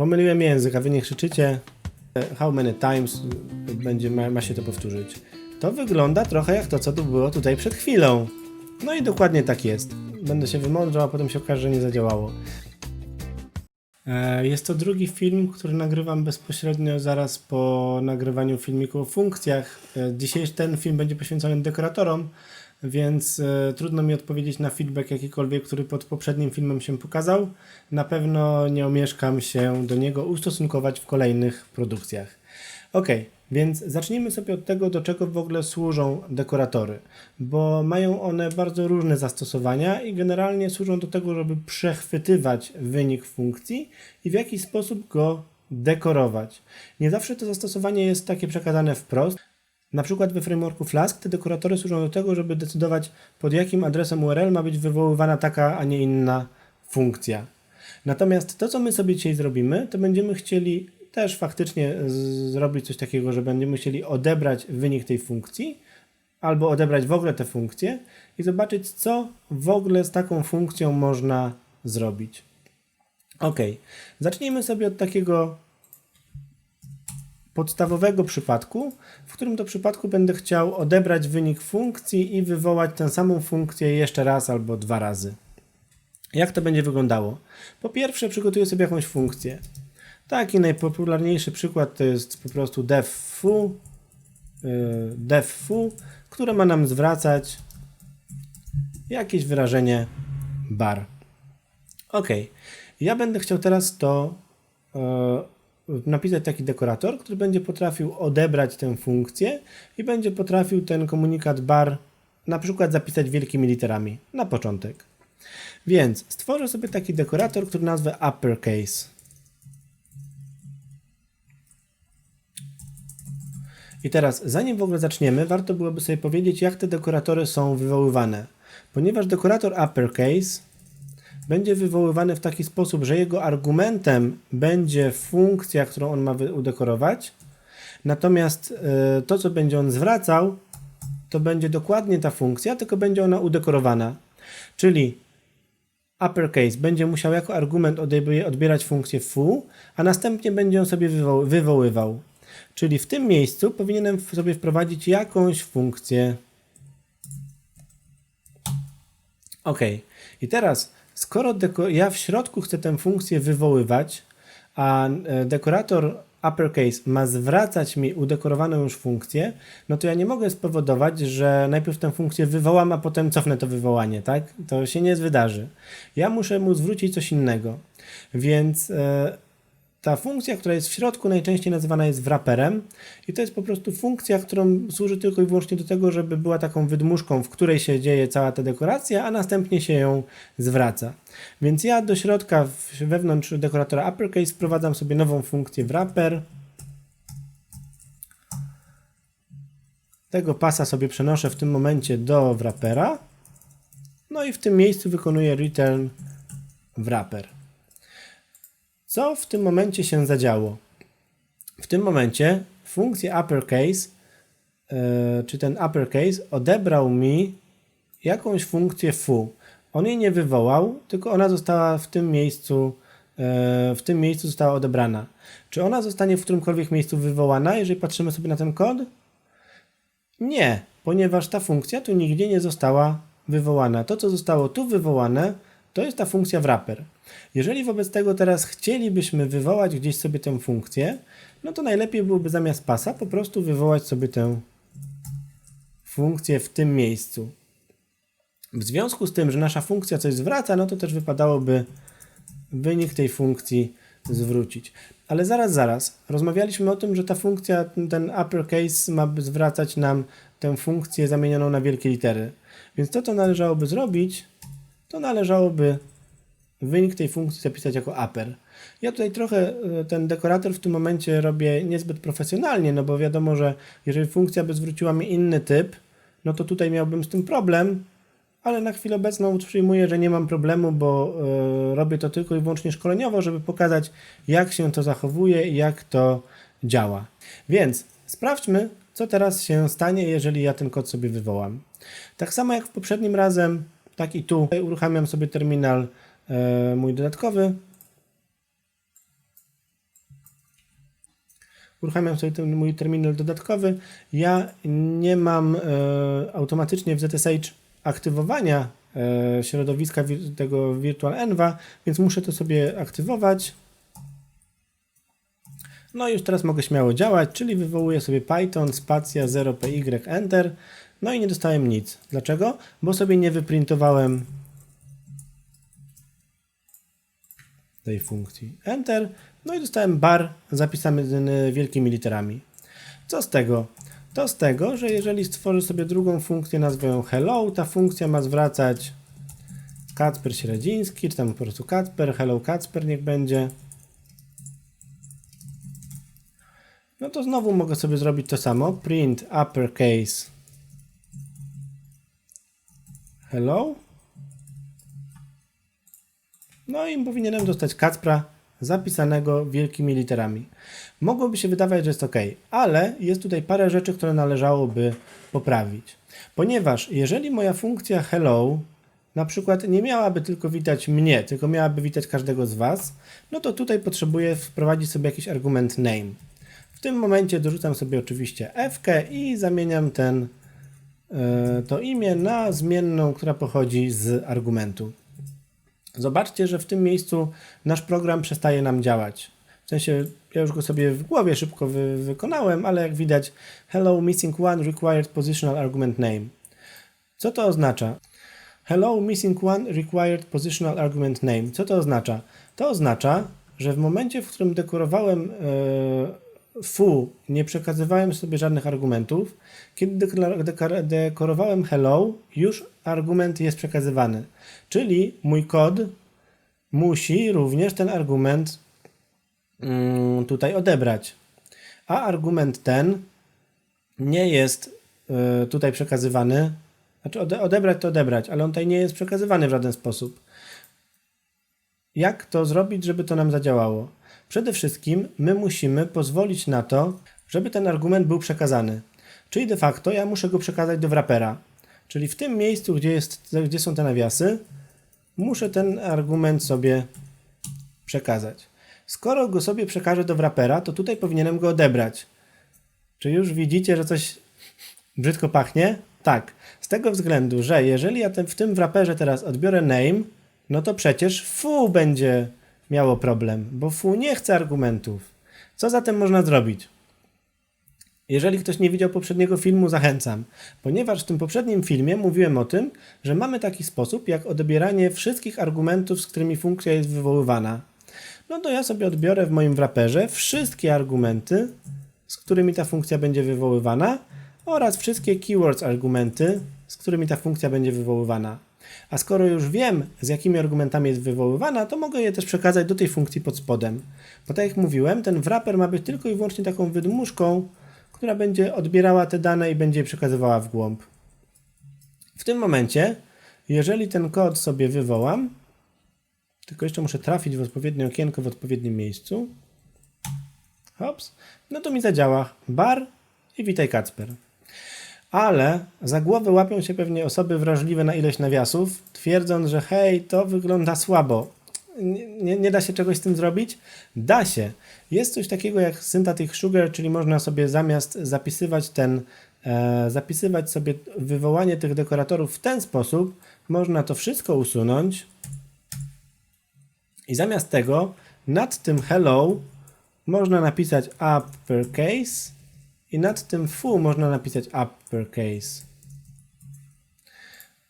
Pomyliłem język, a wy nie krzyczycie. How many times będzie, ma, ma się to powtórzyć. To wygląda trochę jak to, co tu było tutaj przed chwilą. No i dokładnie tak jest. Będę się wymądrzał, a potem się okaże, że nie zadziałało. E, Jest to drugi film, który nagrywam bezpośrednio zaraz po nagrywaniu filmiku o funkcjach. E, Dzisiejszy ten film będzie poświęcony dekoratorom, więc e, trudno mi odpowiedzieć na feedback jakikolwiek, który pod poprzednim filmem się pokazał. Na pewno nie omieszkam się do niego ustosunkować w kolejnych produkcjach. Ok, więc zacznijmy sobie od tego, do czego w ogóle służą dekoratory, bo mają one bardzo różne zastosowania i generalnie służą do tego, żeby przechwytywać wynik funkcji i w jakiś sposób go dekorować. Nie zawsze to zastosowanie jest takie przekazane wprost. Na przykład we frameworku Flask te dekoratory służą do tego, żeby decydować pod jakim adresem URL ma być wywoływana taka, a nie inna funkcja. Natomiast to, co my sobie dzisiaj zrobimy, to będziemy chcieli też faktycznie zrobić coś takiego, że będziemy chcieli odebrać wynik tej funkcji, albo odebrać w ogóle tę funkcję i zobaczyć, co w ogóle z taką funkcją można zrobić. Ok, zacznijmy sobie od takiego podstawowego przypadku, w którym to przypadku będę chciał odebrać wynik funkcji i wywołać tę samą funkcję jeszcze raz albo dwa razy. Jak to będzie wyglądało? Po pierwsze, przygotuję sobie jakąś funkcję. Taki najpopularniejszy przykład to jest po prostu deffu, yy, deffu, które ma nam zwracać jakieś wyrażenie bar. Ok, ja będę chciał teraz to e, napisać taki dekorator, który będzie potrafił odebrać tę funkcję i będzie potrafił ten komunikat bar na przykład zapisać wielkimi literami na początek. Więc stworzę sobie taki dekorator, który nazwę uppercase. I teraz, zanim w ogóle zaczniemy, warto byłoby sobie powiedzieć, jak te dekoratory są wywoływane. Ponieważ dekorator uppercase będzie wywoływany w taki sposób, że jego argumentem będzie funkcja, którą on ma udekorować, natomiast e, to, co będzie on zwracał, to będzie dokładnie ta funkcja, tylko będzie ona udekorowana. Czyli uppercase będzie musiał jako argument odbierać funkcję foo, a następnie będzie on sobie wywo- wywoływał. Czyli w tym miejscu powinienem sobie wprowadzić jakąś funkcję. Ok. I teraz, skoro ja w środku chcę tę funkcję wywoływać, a e, dekorator uppercase ma zwracać mi udekorowaną już funkcję, no to ja nie mogę spowodować, że najpierw tę funkcję wywołam, a potem cofnę to wywołanie, tak? To się nie wydarzy. Ja muszę mu zwrócić coś innego. Więc e, ta funkcja, która jest w środku, najczęściej nazywana jest wraperem i to jest po prostu funkcja, którą służy tylko i wyłącznie do tego, żeby była taką wydmuszką, w której się dzieje cała ta dekoracja, a następnie się ją zwraca. Więc ja do środka, wewnątrz dekoratora uppercase wprowadzam sobie nową funkcję wrapper. Tego pasa sobie przenoszę w tym momencie do wrapera. No i w tym miejscu wykonuję return wrapper. Co w tym momencie się zadziało? W tym momencie funkcja uppercase, e, czy ten uppercase odebrał mi jakąś funkcję foo. On jej nie wywołał, tylko ona została w tym miejscu, e, w tym miejscu została odebrana. Czy ona zostanie w którymkolwiek miejscu wywołana, jeżeli patrzymy sobie na ten kod? Nie, ponieważ ta funkcja tu nigdzie nie została wywołana. To, co zostało tu wywołane, to jest ta funkcja wrapper. Jeżeli wobec tego teraz chcielibyśmy wywołać gdzieś sobie tę funkcję, no to najlepiej byłoby zamiast pasa po prostu wywołać sobie tę funkcję w tym miejscu. W związku z tym, że nasza funkcja coś zwraca, no to też wypadałoby wynik tej funkcji zwrócić. Ale zaraz, zaraz. Rozmawialiśmy o tym, że ta funkcja, ten uppercase ma zwracać nam tę funkcję zamienioną na wielkie litery. Więc to, co należałoby zrobić, to należałoby wynik tej funkcji zapisać jako upper. Ja tutaj trochę e, ten dekorator w tym momencie robię niezbyt profesjonalnie, no bo wiadomo, że jeżeli funkcja by zwróciła mi inny typ, no to tutaj miałbym z tym problem, ale na chwilę obecną przyjmuję, że nie mam problemu, bo e, robię to tylko i wyłącznie szkoleniowo, żeby pokazać, jak się to zachowuje i jak to działa. Więc sprawdźmy, co teraz się stanie, jeżeli ja ten kod sobie wywołam. Tak samo jak w poprzednim razem, tak i tu uruchamiam sobie terminal mój dodatkowy. uruchamiam sobie ten mój terminal dodatkowy. Ja nie mam e, automatycznie w ZSH aktywowania e, środowiska tego Virtual Enva, więc muszę to sobie aktywować. No i już teraz mogę śmiało działać, czyli wywołuję sobie Python spacja 0py enter. No i nie dostałem nic. Dlaczego? Bo sobie nie wyprintowałem tej funkcji enter. No i dostałem bar zapisany wielkimi literami. Co z tego? To z tego, że jeżeli stworzę sobie drugą funkcję, nazwę ją hello, ta funkcja ma zwracać Kacper Średziński, czy tam po prostu Kacper, hello Kacper niech będzie. No to znowu mogę sobie zrobić to samo. Print uppercase hello. No i powinienem dostać Kacpra zapisanego wielkimi literami. Mogłoby się wydawać, że jest ok, ale jest tutaj parę rzeczy, które należałoby poprawić. Ponieważ jeżeli moja funkcja hello na przykład nie miałaby tylko witać mnie, tylko miałaby witać każdego z Was, no to tutaj potrzebuję wprowadzić sobie jakiś argument name. W tym momencie dorzucam sobie oczywiście f i zamieniam ten, e, to imię na zmienną, która pochodzi z argumentu. Zobaczcie, że w tym miejscu nasz program przestaje nam działać. W sensie, ja już go sobie w głowie szybko wy, wykonałem, ale jak widać, hello missing one required positional argument name. Co to oznacza? Hello missing one required positional argument name. Co to oznacza? To oznacza, że w momencie, w którym dekorowałem e, foo, nie przekazywałem sobie żadnych argumentów. Kiedy dekorowałem hello, już argument jest przekazywany. Czyli mój kod musi również ten argument mm, tutaj odebrać. A argument ten nie jest y, tutaj przekazywany. Znaczy ode, odebrać to odebrać, ale on tutaj nie jest przekazywany w żaden sposób. Jak to zrobić, żeby to nam zadziałało? Przede wszystkim my musimy pozwolić na to, żeby ten argument był przekazany. Czyli de facto ja muszę go przekazać do wrapera. Czyli w tym miejscu, gdzie, jest, gdzie są te nawiasy, muszę ten argument sobie przekazać. Skoro go sobie przekażę do wrapera, to tutaj powinienem go odebrać. Czy już widzicie, że coś brzydko pachnie? Tak. Z tego względu, że jeżeli ja ten, w tym wraperze teraz odbiorę name, no to przecież foo będzie miało problem, bo foo nie chce argumentów. Co zatem można zrobić? Jeżeli ktoś nie widział poprzedniego filmu, zachęcam, ponieważ w tym poprzednim filmie mówiłem o tym, że mamy taki sposób jak odbieranie wszystkich argumentów, z którymi funkcja jest wywoływana. No to ja sobie odbiorę w moim wraperze wszystkie argumenty, z którymi ta funkcja będzie wywoływana oraz wszystkie keywords argumenty, z którymi ta funkcja będzie wywoływana. A skoro już wiem, z jakimi argumentami jest wywoływana, to mogę je też przekazać do tej funkcji pod spodem. Bo tak jak mówiłem, ten wrapper ma być tylko i wyłącznie taką wydmuszką, która będzie odbierała te dane i będzie je przekazywała w głąb. W tym momencie, jeżeli ten kod sobie wywołam, tylko jeszcze muszę trafić w odpowiednie okienko w odpowiednim miejscu, hops, no to mi zadziała bar i witaj Kacper. Ale za głowę łapią się pewnie osoby wrażliwe na ilość nawiasów, twierdząc, że hej, to wygląda słabo. Nie, nie, da się czegoś z tym zrobić? Da się. Jest coś takiego jak syntactic sugar, czyli można sobie zamiast zapisywać ten, e, zapisywać sobie wywołanie tych dekoratorów w ten sposób, można to wszystko usunąć i zamiast tego nad tym hello można napisać uppercase i nad tym foo można napisać uppercase.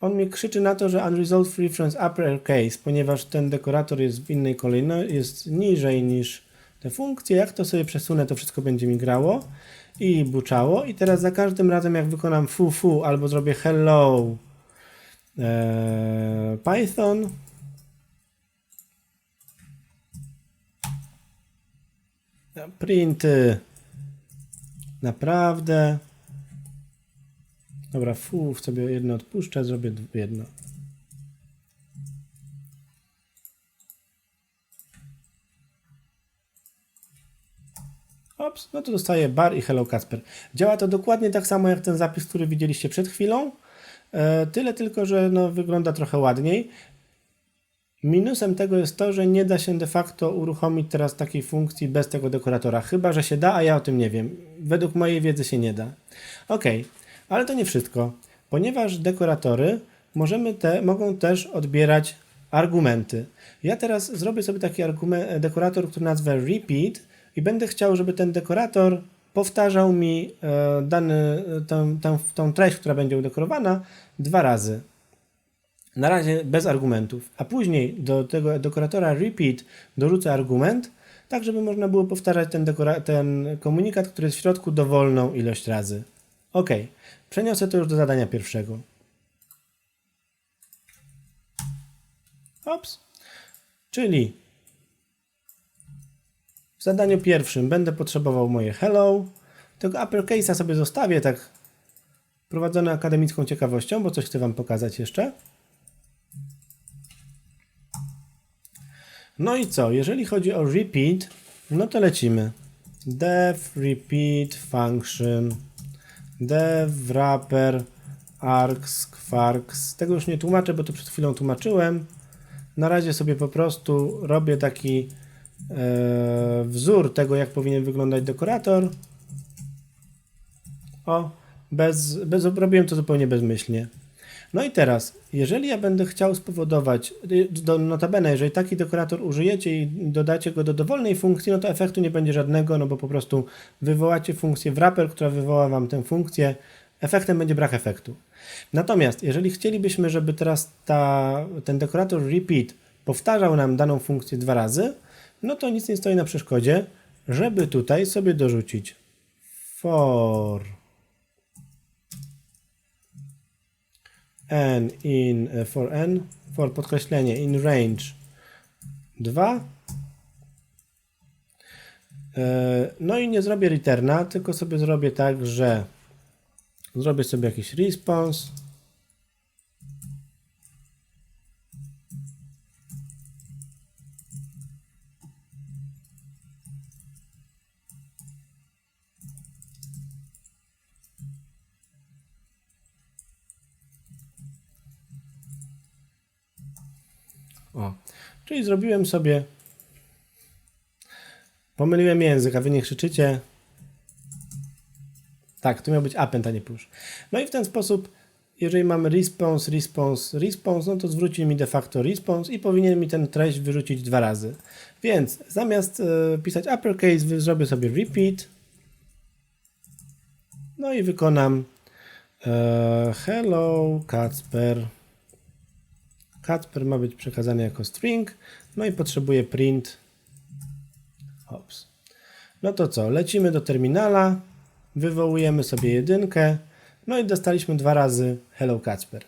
On mi krzyczy na to, że unresolved reference uppercase, ponieważ ten dekorator jest w innej kolejności, jest niżej niż te funkcje. Jak to sobie przesunę, to wszystko będzie mi grało i buczało. I teraz za każdym razem, jak wykonam fu fu albo zrobię hello e, Python, printy naprawdę Dobra, fu, sobie jedno odpuszczę, zrobię jedno. Ops, no to dostaję bar i hello Kasper. Działa to dokładnie tak samo jak ten zapis, który widzieliście przed chwilą. E, tyle tylko, że no, wygląda trochę ładniej. Minusem tego jest to, że nie da się de facto uruchomić teraz takiej funkcji bez tego dekoratora. Chyba, że się da, a ja o tym nie wiem. Według mojej wiedzy się nie da. Ok, ale to nie wszystko. Ponieważ dekoratory możemy te, mogą też odbierać argumenty. Ja teraz zrobię sobie taki argument, dekorator, który nazwę repeat i będę chciał, żeby ten dekorator powtarzał mi e, dany, tą, tą, tą treść, która będzie udekorowana dwa razy. Na razie bez argumentów, a później do tego dekoratora repeat dorzucę argument, tak żeby można było powtarzać ten, ten komunikat, który jest w środku dowolną ilość razy. Ok, przeniosę to już do zadania pierwszego. Ops. Czyli w zadaniu pierwszym będę potrzebował moje hello. Tego uppercase'a sobie zostawię tak prowadzone akademicką ciekawością, bo coś chcę Wam pokazać jeszcze. No i co? Jeżeli chodzi o repeat, no to lecimy. Def repeat function dev wrapper args quarks. Tego już nie tłumaczę, bo to przed chwilą tłumaczyłem. Na razie sobie po prostu robię taki e, wzór tego, jak powinien wyglądać dekorator. O, bez, bez, robiłem to zupełnie bezmyślnie. No i teraz, jeżeli ja będę chciał spowodować, do, notabene, jeżeli taki dekorator użyjecie i dodacie go do dowolnej funkcji, no to efektu nie będzie żadnego, no bo po prostu wywołacie funkcję wrapper, która wywoła Wam tę funkcję, efektem będzie brak efektu. Natomiast, jeżeli chcielibyśmy, żeby teraz ta, ten dekorator repeat powtarzał nam daną funkcję dwa razy, no to nic nie stoi na przeszkodzie, żeby tutaj sobie dorzucić for n in e, for n for podkreślenie in range 2 E, no i nie zrobię returna, tylko sobie zrobię tak, że zrobię sobie jakiś response O, czyli zrobiłem sobie. Pomyliłem język, a wy nie krzyczycie. Tak, to miał być append, a nie push. No i w ten sposób, jeżeli mamy response, response, response, no to zwróci mi de facto response i powinien mi ten treść wyrzucić dwa razy. Więc zamiast e, pisać uppercase, zrobię sobie repeat. No i wykonam e, hello Kacper. Kacper ma być przekazany jako string, no i potrzebuje print. Ops. No to co, lecimy do terminala, wywołujemy sobie jedynkę, no i dostaliśmy dwa razy hello Kacper.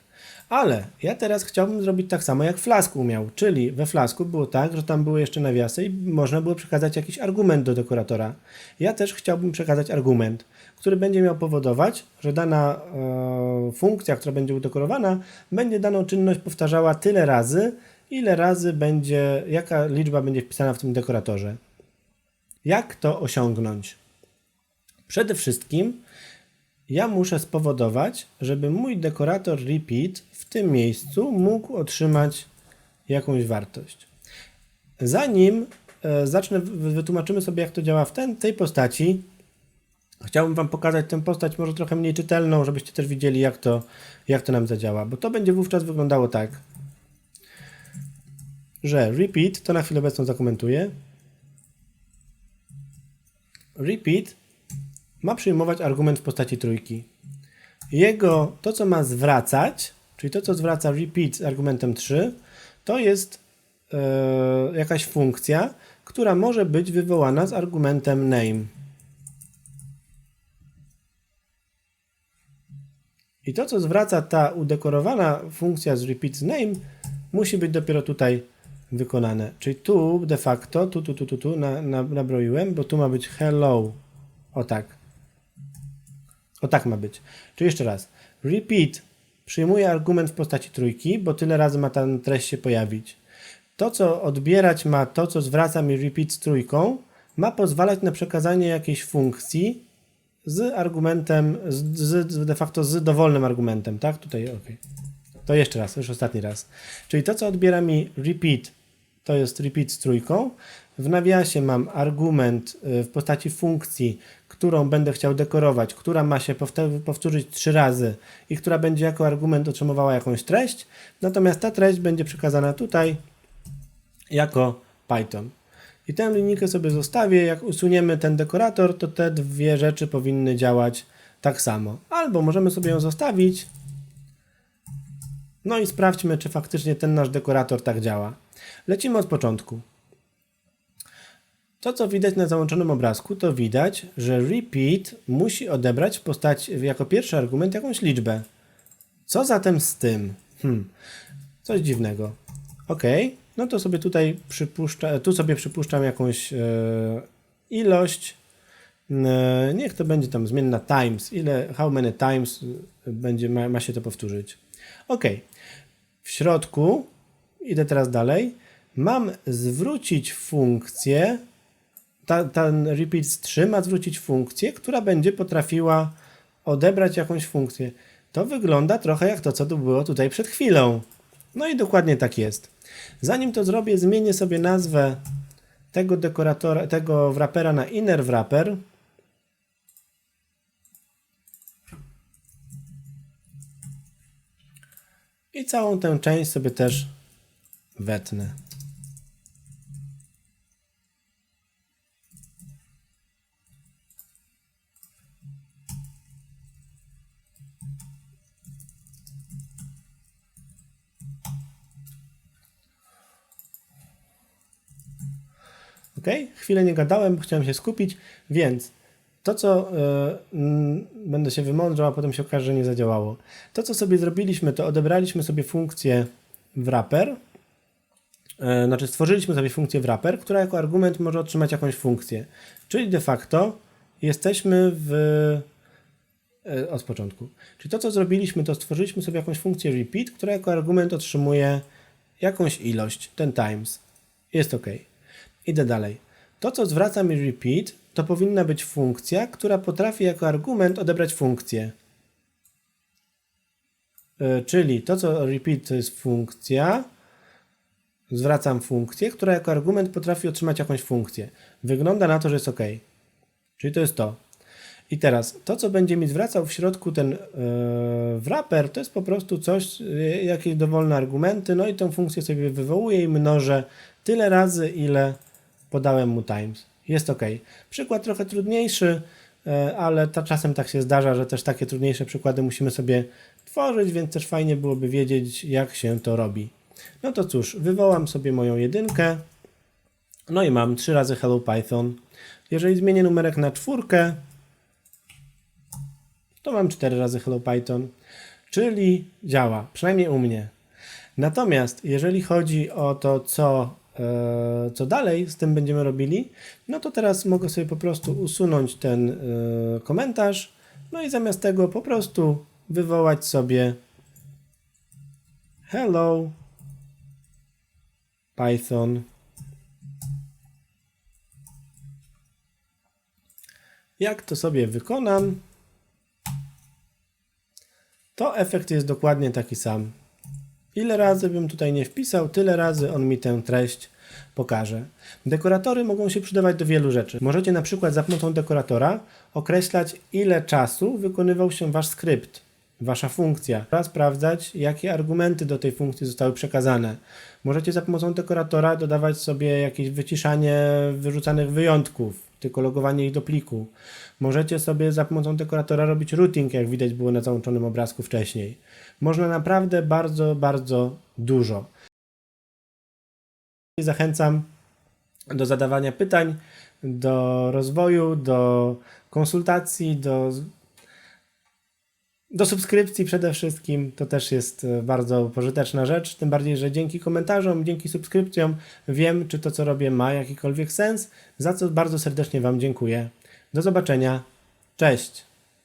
Ale ja teraz chciałbym zrobić tak samo jak Flask umiał, czyli we Flasku było tak, że tam były jeszcze nawiasy i można było przekazać jakiś argument do dekoratora. Ja też chciałbym przekazać argument, który będzie miał powodować, że dana e, funkcja, która będzie udekorowana, będzie daną czynność powtarzała tyle razy, ile razy będzie, jaka liczba będzie wpisana w tym dekoratorze. Jak to osiągnąć? Przede wszystkim ja muszę spowodować, żeby mój dekorator repeat w tym miejscu mógł otrzymać jakąś wartość. Zanim e, zacznę, wy- wytłumaczymy sobie, jak to działa w ten, tej postaci, chciałbym Wam pokazać tę postać może trochę mniej czytelną, żebyście też widzieli, jak to, jak to nam zadziała, bo to będzie wówczas wyglądało tak, że repeat, to na chwilę obecną zakomentuję, repeat ma przyjmować argument w postaci trójki. Jego, to co ma zwracać, czyli to co zwraca repeat z argumentem 3, to jest e, jakaś funkcja, która może być wywołana z argumentem name. I to co zwraca ta udekorowana funkcja z repeat name, musi być dopiero tutaj wykonane. Czyli tu de facto, tu, tu, tu, tu, tu na, na, nabroiłem, bo tu ma być hello. O tak. O tak ma być. Czyli jeszcze raz. Repeat przyjmuje argument w postaci trójki, bo tyle razy ma ta treść się pojawić. To, co odbierać ma, to, co zwraca mi repeat z trójką, ma pozwalać na przekazanie jakiejś funkcji z argumentem, z, z, de facto z dowolnym argumentem, tak? Tutaj, ok. To jeszcze raz, już ostatni raz. Czyli to, co odbiera mi repeat, to jest repeat z trójką. W nawiasie mam argument y, w postaci funkcji, którą będę chciał dekorować, która ma się powtórzyć trzy razy i która będzie jako argument otrzymywała jakąś treść. Natomiast ta treść będzie przekazana tutaj jako Python. I tę linijkę sobie zostawię. Jak usuniemy ten dekorator, to te dwie rzeczy powinny działać tak samo. Albo możemy sobie ją zostawić. No i sprawdźmy, czy faktycznie ten nasz dekorator tak działa. Lecimy od początku. To, co widać na załączonym obrazku, to widać, że repeat musi odebrać w postaci, jako pierwszy argument jakąś liczbę. Co zatem z tym? Hmm, coś dziwnego. Ok, no to sobie tutaj przypuszczam, tu sobie przypuszczam jakąś e, ilość. E, niech to będzie tam zmienna times. Ile, how many times będzie, ma, ma się to powtórzyć. Ok, w środku, idę teraz dalej, mam zwrócić funkcję, ta, ten repeat z 3 ma zwrócić funkcję, która będzie potrafiła odebrać jakąś funkcję. To wygląda trochę jak to, co tu było tutaj przed chwilą. No i dokładnie tak jest. Zanim to zrobię, zmienię sobie nazwę tego dekoratora, tego wrapera na inner wrapper. I całą tę część sobie też wetnę. Ok? Chwilę nie gadałem, chciałem się skupić, więc to, co mm, będę się wymądrzał, a potem się okaże, że nie zadziałało. To, co sobie zrobiliśmy, to odebraliśmy sobie funkcję wrapper, e, znaczy stworzyliśmy sobie funkcję wrapper, która jako argument może otrzymać jakąś funkcję. Czyli de facto jesteśmy w e, od początku. Czyli to, co zrobiliśmy, to stworzyliśmy sobie jakąś funkcję repeat, która jako argument otrzymuje jakąś ilość, ten times. Jest ok. Idę dalej. To, co zwraca mi repeat, to powinna być funkcja, która potrafi jako argument odebrać funkcję. Yy, czyli to, co repeat, to jest funkcja. Zwracam funkcję, która jako argument potrafi otrzymać jakąś funkcję. Wygląda na to, że jest ok. Czyli to jest to. I teraz to, co będzie mi zwracał w środku ten yy, wrapper, to jest po prostu coś, yy, jakieś dowolne argumenty, no i tą funkcję sobie wywołuję i mnożę tyle razy, ile podałem mu times. Jest ok. Przykład trochę trudniejszy, yy, ale to czasem tak się zdarza, że też takie trudniejsze przykłady musimy sobie tworzyć, więc też fajnie byłoby wiedzieć, jak się to robi. No to cóż, wywołam sobie moją jedynkę, no i mam 3 razy hello Python. Jeżeli zmienię numerek na czwórkę, to mam 4 razy Hello Python, czyli działa, przynajmniej u mnie. Natomiast jeżeli chodzi o to, co, e, co dalej z tym będziemy robili, no to teraz mogę sobie po prostu usunąć ten e, komentarz, no i zamiast tego po prostu wywołać sobie Hello Python. Jak to sobie wykonam, to efekt jest dokładnie taki sam. Ile razy bym tutaj nie wpisał, tyle razy on mi tę treść pokaże. Dekoratory mogą się przydawać do wielu rzeczy. Możecie na przykład za pomocą dekoratora określać, ile czasu wykonywał się wasz skrypt, wasza funkcja, oraz sprawdzać, jakie argumenty do tej funkcji zostały przekazane. Możecie za pomocą dekoratora dodawać sobie jakieś wyciszanie wyrzucanych wyjątków, tylko logowanie ich do pliku. Możecie sobie za pomocą dekoratora robić routing, jak widać było na załączonym obrazku wcześniej. Można naprawdę bardzo, bardzo dużo. Zachęcam do zadawania pytań, do rozwoju, do konsultacji, do, do subskrypcji przede wszystkim. To też jest e, bardzo pożyteczna rzecz. Tym bardziej, że dzięki komentarzom, dzięki subskrypcjom wiem, czy to, co robię, ma jakikolwiek sens. Za co bardzo serdecznie Wam dziękuję. Do zobaczenia. Cześć.